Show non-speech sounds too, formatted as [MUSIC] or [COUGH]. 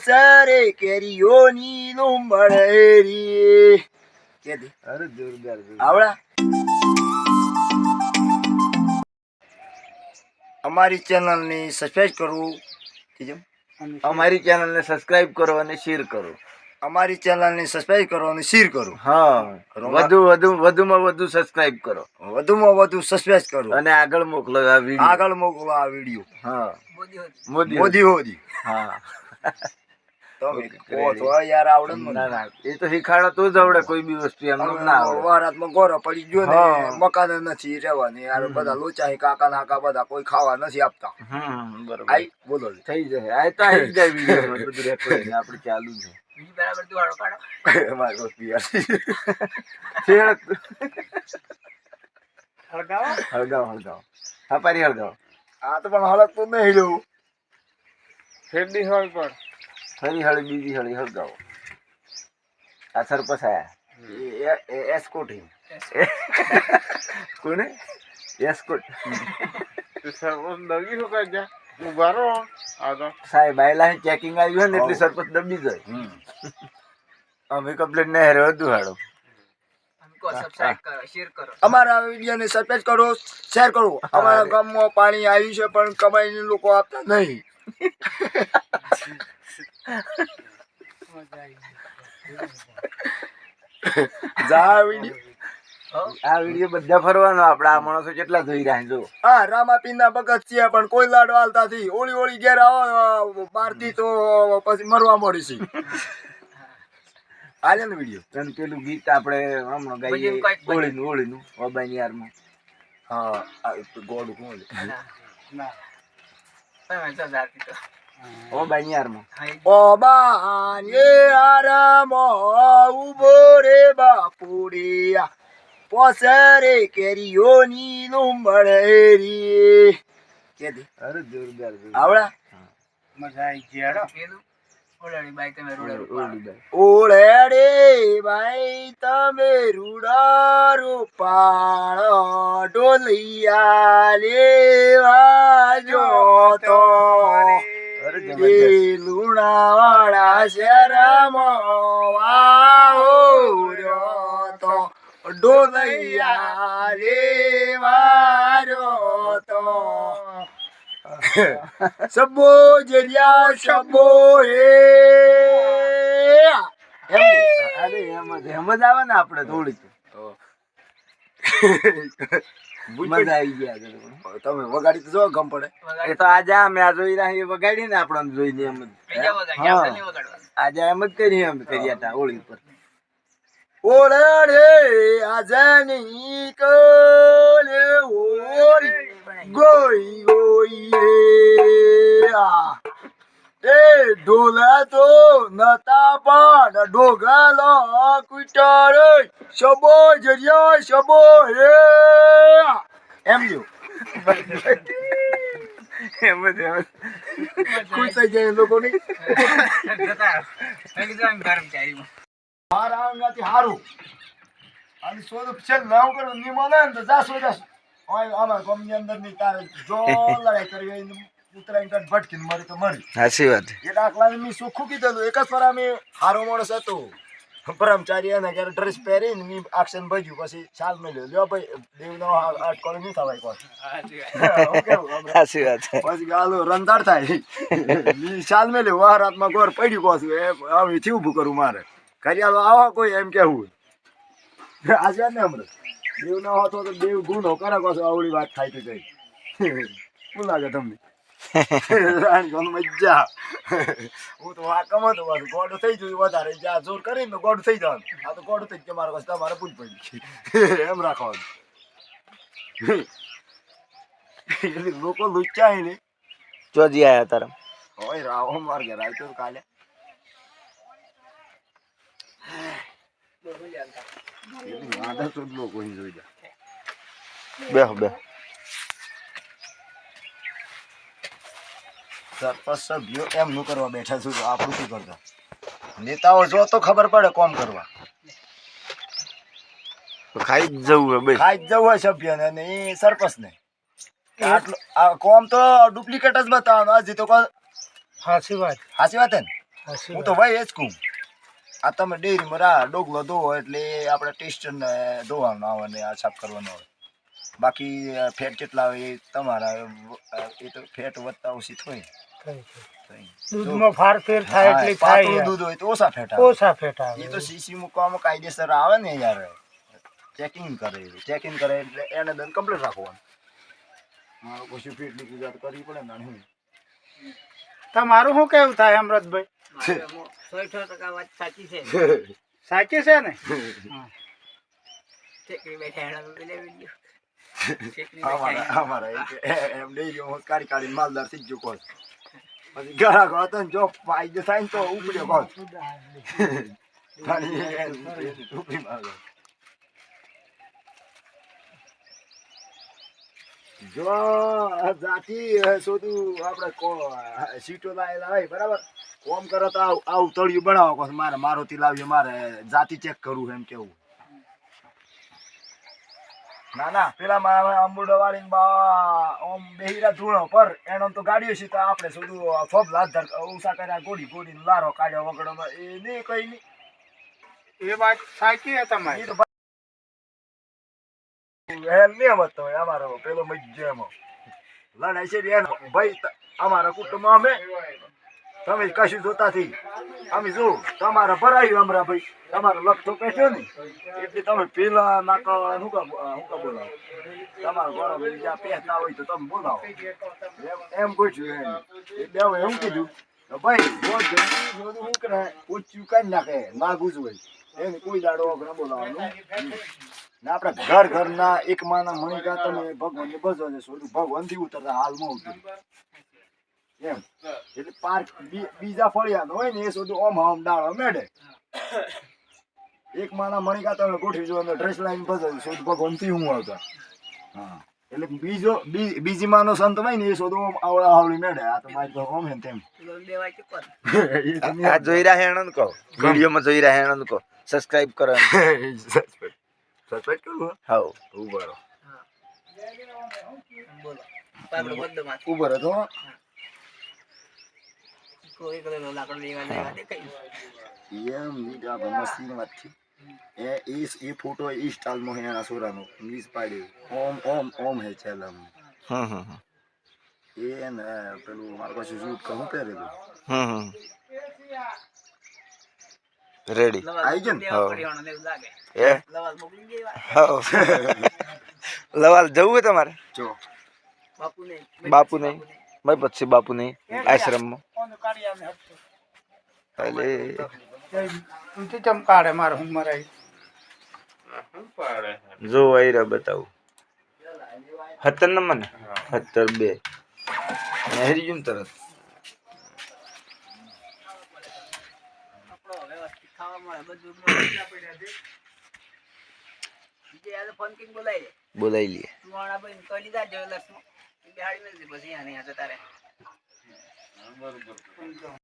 સરે કેરીઓની લુંબળેરી કે દે? અરે જોરદાર. આવડા. અમારી ચેનલને સબસ્ક્રાઇબ કરવું કીજો અમારી ચેનલને સબસ્ક્રાઇબ કરો અને શેર કરો. અમારી ચેનલને સબસ્ક્રાઇબ કરો અને શેર કરો. હા વધુ વધુ વધુમાં વધુ સબસ્ક્રાઇબ કરો. વધુમાં વધુ સબસ્ક્રાઇબ કરો. અને આગળ મોકલો આ વીડિયો આગળ મોકલો આ વીડિયો હા. મોદી મોદી મોદી હા. એ તો શીખાડો તો જ આવડે કોઈ બી વસ્તુ એમ ના આવડે. વારાતમાં ગોરો પડી ગયો ને મકાન નથી રહેવાની. યાર બધા લોચા કાકા નાકા બધા કોઈ ખાવા નથી આપતા. બરોબર. આઈ બોલો થઈ જાય આ તો આવી જાય વીડિયો બધું રેકોર્ડિંગ આપણે ચાલુ છે. મારે કોઈ પિયર. શેર હળગાવ. હળગાવ હા પારી હળગાવ. આ તો પણ હાલત તો નહીં જવું ફરી હળી બીજી હળી હળગાવો. આ. સરપસ આયા એસ્કોટી કોને? એસ્કોટ. સાહેબ આયેલા ચેકિંગ આવ્યું ને એટલે સરપંચ દબી જાય. અમે કમ્પ્લેટ ને હેરે. વધુ હાડો અમારા વિડીયોને સબસ્ક્રાઇબ કરો શેર કરો. અમારા ગામમાં પાણી આવ્યું છે પણ કમાઈને લોકો આપતા નહીં. [LAUGHS] જા વીડિયો. આ વીડિયો બધા ફરવાનો આપણે આ માણસો કેટલા જોઈ રહ્યા જો. હા રામાપીના ભગત છે પણ કોઈ લાડો હાલતા થી ઓળી ઓળી ઘેર આવો બારથી તો પછી મરવા મળી છે. હાલે ને વીડિયો. અને પેલું ગીત આપણે હમણાં ગાઈએ ઓળીનું ઓળીનું ઓબાની યારમાં. હા આ ગોડ કોણ બાને આરામ ઊભો રે બાપુડિયા પોસરે કેરીઓની લુંબળેરી કે દે અરે જોરદાર. આવડા ઓળી બાઈ. ઓળે રે ભાઈ તમે રૂડારો પાળો ડોલિયા લેવા જો તો અરે એ જબરજસ્ત. વાહો રહ્યો તો. ડોલૈયા રે વારો તો. સબો જરિયા સબો હે. અરે એમ જ એમ જ આવે ને આપણે થોડી મજા આવી ગયા તમે વગાડી તો જો ગમ પડે. એ તો આજે અમે આ જોઈ રહ્યા વગાડી ને આપણને જોઈને એમ જ. આજે એમ જ કરીએ એમ કર્યા હતા હોળી ઉપર. ઓળે રે આજની કોલે ઓળી ગોઈ ગોઈ ઢોલા તો નતા પણ ઢોગાલો કુટર. શબો જરિયો શબો હે. એમ જો. એમ જ એમ. ખુશ થઈ જાય લોકોની. મારા અંગાથી હારું. અને સ્વરૂપ છે નામ કરો ની મળે ને તો જાસો જાસો ઓય આમાં ગમની અંદરની તારે જો લડાઈ કરવી ને ભટકીને મરી તો મરી. સાચી વાત. એ દાખલાને મેં ચોખ્ખું કીધેલું. એક જ વાર અમે હારો માણસ હતો. બ્રહ્મચારી એને ક્યારે ડ્રેસ પહેરીને મેં આક્ષન ભજ્યું. પછી શાલ મેલ્યો લ્યો ભાઈ દેવનો આર્ટ કોલ નહીં થવાય હું સાચી વાત. પછી ગાલો રંધાર થાય. ઈ શાલ મેલ્યો વાર રાતમાં ગોર પડ્યું પાછું. એ હવે થી ઊભું કરું મારે. ઘરિયાળો આવો કોઈ એમ કેવું. આજે ને હમણાં. દેવ ના હોતો તો દેવ ગુનો કરે પાછું. આવડી વાત થાય તો કઈ. શું લાગે તમને? [LAUGHS] મજા. હું તો આ કમતો પાછું ગોડું થઈ ગયું વધારે. જ્યાં જોર કરીને તો ગોડું થઈ જવાનું. આ તો ગોડું થઈ ગયું. મારા પાસે તમારે પૂછ પડી એમ રાખવાનું. એટલે લોકો લુચ્ચા ને ચોજી આયા તારા. હોય રાવો માર ઘર આવ્યો તો કાલે. તો લોકો જાય બેહો બેહો. સરપંચ સભ્યો એમનું કરવા બેઠા છું આપણું શું કરતા? નેતાઓ જો તો ખબર પડે કોમ કરવા. ખાઈ જ જવું હોય ખાઈ જ જવું હોય સભ્યને અને એ સરપંચને. આટલું આ કોમ તો ડુપ્લિકેટ જ બતાવવાનો. હજી તો કોઈ સાચી વાત. સાચી વાત ને? હું તો ભાઈ એ જ કહું. આ તમે ડેરીમાં રા ડોગલો ધોવો એટલે આપણે ટેસ્ટ ધોવાનો આવે ને આ સાફ કરવાનો આવે. બાકી ફેટ કેટલા આવે એ તમારા એ તો ફેટ વધતા ઓછી થોય થોડી. દૂધમાં ફારફેર થાય એટલે થાય દૂધ હોય તો ઓછા ફેટા ઓછા ફેટા એ તો સીસી મૂકવામાં કાયદેસર આવે ને યાર. ચેકિંગ કરે ચેકિંગ કરે એટલે એને દંડ કમ્પ્લીટ રાખવાનું. મારો કશું ફેટની પૂજા તો કરવી પડે ને હું. તમારું શું કેવું થાય અમૃતભાઈ? સાચી છે ને? અમારા અમારા એમ ડેરી હું કાઢી કાઢીને માલદાર થઈ ગયો કોણ પછી હતો ને જો ફાયદો થાય ને તો ઉપડ્યો એ ઉપડી માર્યો. જો આ જાતિ શોધું આપણે કો- સીટો લાવેલા હોય બરાબર કોમ કરો તો આવું આવું તળિયું બનાવો મારે મારુતિ લાવ્યો મારે જાતિ ચેક કરવું એમ કેવું ના ના પેલા માં અંબુડો વાળી બા ઓમ બેહીરા ધૂણો પર. એનો તો ગાડીઓ છે તો આપણે શુધું ફોબ લાધર ઉષા કર્યા ગોડી ગોડી લારો કાઢ્યો વગડો એ નહીં કઈ નહીં એ વાત સાચી હે તમારી. તો હેલ નહીં અમારો પેલો મજ્જો એમાં. લડાઈ છે એનો ભાઈ અમારા કુટુંબ અમે તમે કશું જોતાથી અમે જો, તમારા ભરાયું અમરા ભાઈ. તમારો લખતો કહેશો ને, એટલે તમે પેલા નાકા શું કા શું કા બોલાવો? તમારો ઘરો જ્યાં પહેરતા હોય તો તમે બોલાવો. એમ એમ પૂછ્યું એમ. એટલે એવું કીધું ભાઈ શું કરે પૂછ્યું કઈ નાખે ના હોય એને કોઈ દાડો વગર બોલાવાનું ને આપણા ઘર ઘરના એક માના મણિકા તમે ભગવાનને બજો છો ભગવાનથી ઉતરતા હાલમાં ઉતરી. એમ. એટલે પાર્ક બીજા ફળિયા હોય ને એ સુધી ઓમ આમ ડાળો મેડે એક માના મણિકા તમે ગોઠવી જો અને ડ્રેસ લાઈન બસો સોલું ભગવંતી હું આવતા. હા. એટલે બીજો બીજી માનો સંત હોય ને એ શોધો ઓમ આવડા આવડી મેડે આ તો મારી તો ઓમ હે તેમ. [LAUGHS] આ જોઈ રહ્યા હેણન કહો વિડીયોમાં જોઈ રહ્યા હેણન કહો સબસ્ક્રાઇબ કરો. [LAUGHS] સબસ્ક્રાઇબ કરો હા? હાઉ ઊભા રહો. ઊભા રહો તો એમ નહીં આપણે મસ્તીની વાત છે એ એ એ ફોટો એ સ્ટાઇલમાં હે એના સોરાનો ઇંગ્લિશ પાડ્યું ઓમ ઓમ ઓમ હે છેલ્લા હમ હમ હમ. એ ને પેલું મારા પાસે શૂટ કહું પહેરેલું હમ હમ રેડી આવી ગયો ને એ હાઉ લવાલ જવું છે તમારે જો બાપુ નહીં ભાઈ પછી બાપુ નહીં આશ્રમમાં કોનું કાઢ્યા મેં હટતું. એટલે ઊંચી ચમકાડે મારે હું મરાય જો રહ્યા બતાવું. નંબર ને સત્તર બે. હેરી પછી તરત. બોલાવી લઈએ પછી